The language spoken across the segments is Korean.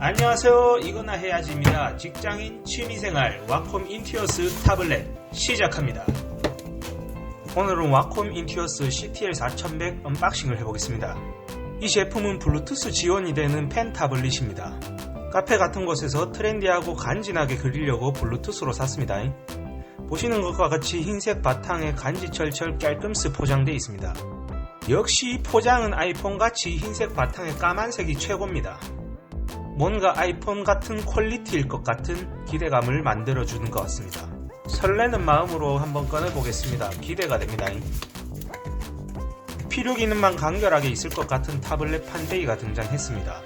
안녕하세요. 이거나 해야지입니다. 직장인 취미생활 와콤 인티어스 타블렛 시작합니다. 오늘은 와콤 인티어스 CTL4100 언박싱을 해보겠습니다. 이 제품은 블루투스 지원이 되는 펜 타블릿입니다. 카페 같은 곳에서 트렌디하고 간지나게 그리려고 블루투스로 샀습니다. 보시는 것과 같이 흰색 바탕에 간지철철 깔끔스 포장되어 있습니다. 역시 포장은 아이폰같이 흰색 바탕에 까만색이 최고입니다. 뭔가 아이폰 같은 퀄리티일 것 같은 기대감을 만들어주는 것 같습니다. 설레는 마음으로 한번 꺼내보겠습니다. 기대가 됩니다. 필요 기능만 간결하게 있을 것 같은 타블렛 판데이가 등장했습니다.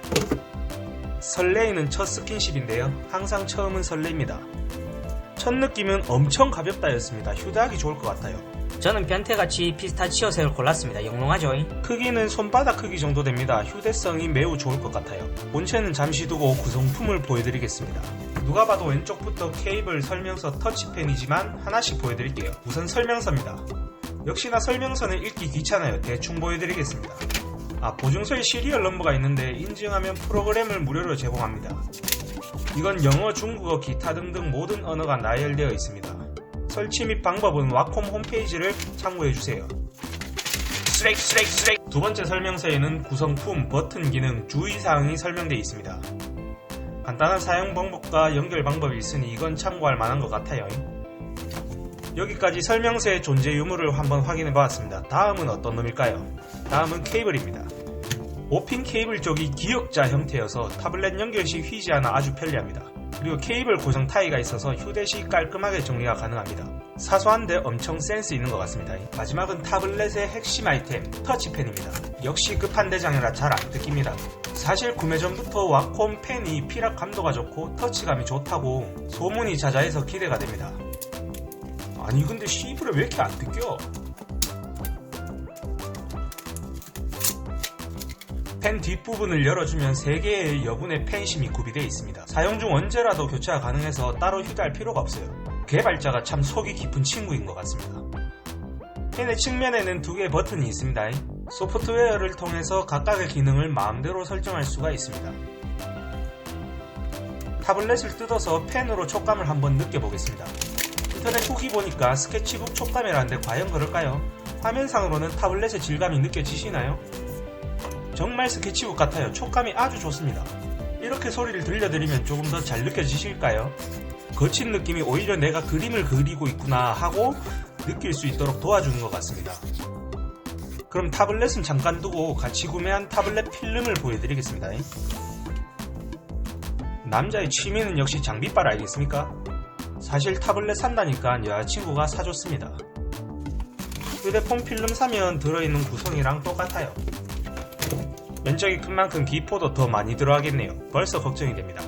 설레이는 첫 스킨십인데요. 항상 처음은 설레입니다. 첫 느낌은 엄청 가볍다였습니다. 휴대하기 좋을 것 같아요. 저는 변태같이 피스타치오색을 골랐습니다. 영롱하죠? 크기는 손바닥 크기 정도 됩니다. 휴대성이 매우 좋을 것 같아요. 본체는 잠시 두고 구성품을 보여드리겠습니다. 누가 봐도 왼쪽부터 케이블 설명서 터치펜이지만 하나씩 보여드릴게요. 우선 설명서입니다. 역시나 설명서는 읽기 귀찮아요. 대충 보여드리겠습니다. 아, 보증서에 시리얼 넘버가 있는데 인증하면 프로그램을 무료로 제공합니다. 이건 영어, 중국어, 기타 등등 모든 언어가 나열되어 있습니다. 설치 및 방법은 와콤 홈페이지를 참고해주세요. 두 번째 설명서에는 구성품, 버튼 기능, 주의사항이 설명되어 있습니다. 간단한 사용 방법과 연결 방법이 있으니 이건 참고할 만한 것 같아요. 여기까지 설명서의 존재 유무를 한번 확인해 보았습니다. 다음은 어떤 놈일까요? 다음은 케이블입니다. 5핀 케이블 쪽이 기역자 형태여서 타블렛 연결 시 휘지 않아 아주 편리합니다. 그리고 케이블 고정 타이가 있어서 휴대 시 깔끔하게 정리가 가능합니다. 사소한데 엄청 센스 있는 것 같습니다. 마지막은 타블렛의 핵심 아이템, 터치펜입니다. 역시 끝판대장이라 잘 안 뜯깁니다. 사실 구매 전부터 와콤 펜이 피락 감도가 좋고 터치감이 좋다고 소문이 자자해서 기대가 됩니다. 아니 근데 시브레 왜 이렇게 안 뜯겨? 펜 뒷부분을 열어주면 3개의 여분의 펜심이 구비되어 있습니다. 사용 중 언제라도 교체가 가능해서 따로 휴대할 필요가 없어요. 개발자가 참 속이 깊은 친구인 것 같습니다. 펜의 측면에는 두 개의 버튼이 있습니다. 소프트웨어를 통해서 각각의 기능을 마음대로 설정할 수가 있습니다. 타블렛을 뜯어서 펜으로 촉감을 한번 느껴보겠습니다. 인터넷 후기 보니까 스케치북 촉감이라는데 과연 그럴까요? 화면상으로는 타블렛의 질감이 느껴지시나요? 정말 스케치북 같아요. 촉감이 아주 좋습니다. 이렇게 소리를 들려드리면 조금 더 잘 느껴지실까요? 거친 느낌이 오히려 내가 그림을 그리고 있구나 하고 느낄 수 있도록 도와주는 것 같습니다. 그럼 타블렛은 잠깐 두고 같이 구매한 타블렛 필름을 보여드리겠습니다. 남자의 취미는 역시 장비빨 아니겠습니까? 사실 타블렛 산다니까 여자친구가 사줬습니다. 휴대폰 필름 사면 들어있는 구성이랑 똑같아요. 면적이 큰 만큼 기포도 더 많이 들어가겠네요. 벌써 걱정이 됩니다.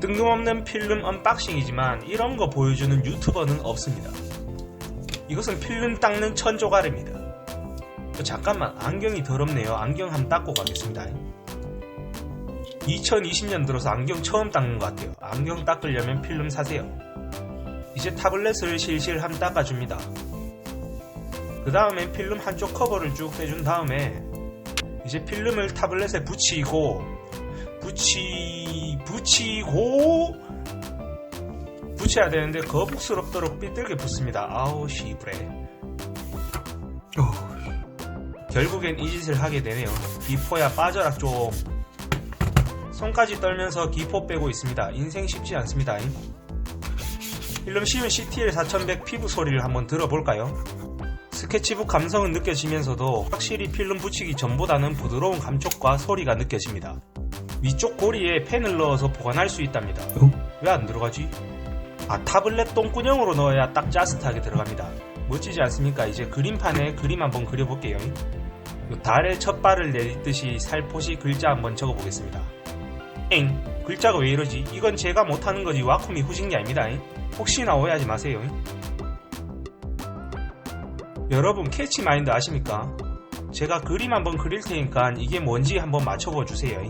뜬금없는 필름 언박싱이지만 이런 거 보여주는 유튜버는 없습니다. 이것은 필름 닦는 천조가래입니다. 어, 잠깐만 안경이 더럽네요. 안경 한번 닦고 가겠습니다. 2020년 들어서 안경 처음 닦는 것 같아요. 안경 닦으려면 필름 사세요. 이제 타블렛을 실실 한번 닦아줍니다. 그 다음에 필름 한쪽 커버를 쭉 해준 다음에 이제 필름을 타블렛에 붙이고 붙이 붙이고 붙여야 되는데 거북스럽도록 삐뚤게 붙습니다. 아우 시브레. 결국엔 이 짓을 하게 되네요. 기포야 빠져라 좀. 손까지 떨면서 기포 빼고 있습니다. 인생 쉽지 않습니다. 필름 씌운 CTL 4100 피부 소리를 한번 들어볼까요? 스케치북 감성은 느껴지면서도 확실히 필름 붙이기 전보다는 부드러운 감촉과 소리가 느껴집니다. 위쪽 고리에 펜을 넣어서 보관할 수 있답니다. 왜안 들어가지? 아 타블렛 똥구녕으로 넣어야 딱 짜릿하게 들어갑니다. 멋지지 않습니까? 이제 그림판에 그림 한번 그려볼게요. 요 달의 첫 발을 내딛듯이 살포시 글자 한번 적어보겠습니다. 엥 글자가 왜 이러지? 이건 제가 못하는 거지 와콤이 후진 게 아닙니다. 혹시나 오해하지 마세요. 여러분 캐치 마인드 아십니까? 제가 그림 한번 그릴 테니까 이게 뭔지 한번 맞춰봐 주세요.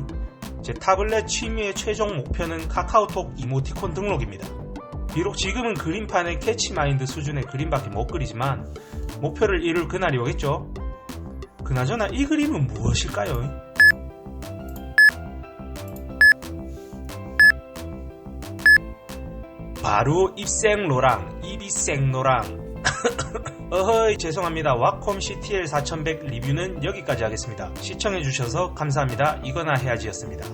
제 타블렛 취미의 최종 목표는 카카오톡 이모티콘 등록입니다. 비록 지금은 그림판의 캐치마인드 수준의 그림밖에 못 그리지만 목표를 이룰 그날이 오겠죠. 그나저나 이 그림은 무엇일까요? 바로 입생로랑 입이생로랑 어허이 죄송합니다. 왁콤 CTL 4100 리뷰는 여기까지 하겠습니다. 시청해주셔서 감사합니다. 이거나 해야지였습니다